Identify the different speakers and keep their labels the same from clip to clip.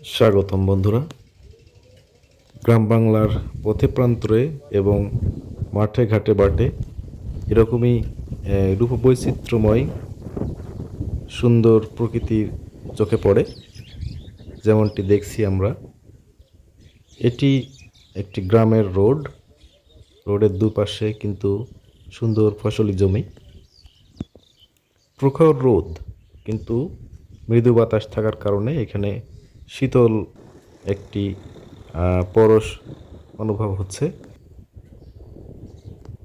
Speaker 1: স্বাগতম বন্ধুরা। গ্রাম বাংলার পথে প্রান্তরে এবং মাঠে ঘাটে বাটে এরকমই রূপবৈচিত্র্যময়, সুন্দর প্রকৃতির চোখে পড়ে। যেমনটি দেখছি আমরা, এটি একটি গ্রামের রোড। রোডের দুপাশে কিন্তু সুন্দর ফসলি জমি। প্রখর রোদ, কিন্তু মৃদু বাতাস থাকার কারণে এখানে শীতল একটি পরশ অনুভব হচ্ছে।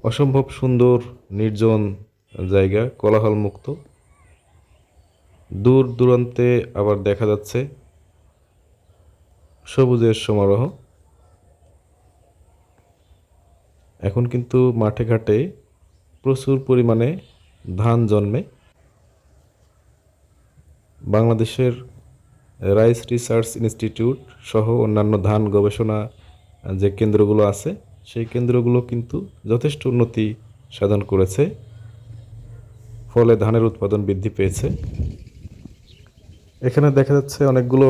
Speaker 1: অসম্ভব সুন্দর, নির্জন জায়গা কোলাহল মুক্ত দূর দূরান্তে আবার দেখা যাচ্ছে সবুজের সমারোহ। এখন কিন্তু মাঠে ঘাটে প্রচুর পরিমাণে ধান জন্মে। বাংলাদেশের রাইস রিসার্চ ইনস্টিটিউট সহ অন্যান্য ধান গবেষণা যে কেন্দ্রগুলো আছে, সেই কেন্দ্রগুলো কিন্তু যথেষ্ট উন্নতি সাধন করেছে। ফলে ধানের উৎপাদন বৃদ্ধি পেয়েছে। এখানে দেখা যাচ্ছে অনেকগুলো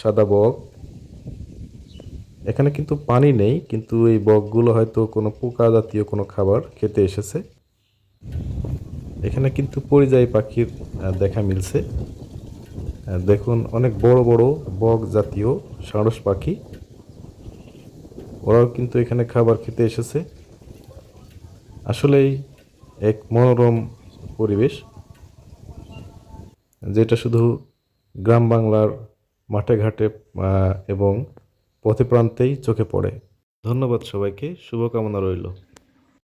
Speaker 1: সাদা বক। এখানে কিন্তু পানি নেই, কিন্তু এই বকগুলো হয়তো কোনো পোকা জাতীয় কোনো খাবার খেতে এসেছে। এখানে কিন্তু পরিযায়ী পাখির দেখা মিলছে। দেখুন, অনেক বড় বড় বক জাতীয় সারস পাখি। ওরাও কিন্তু এখানে খাবার খেতে এসেছে। আসলেই এক মনোরম পরিবেশ। যেটা শুধু গ্রাম বাংলার মাঠে ঘাটে এবং পথে প্রান্তেই চোখে পড়ে। ধন্যবাদ সবাইকে, শুভকামনা রইল।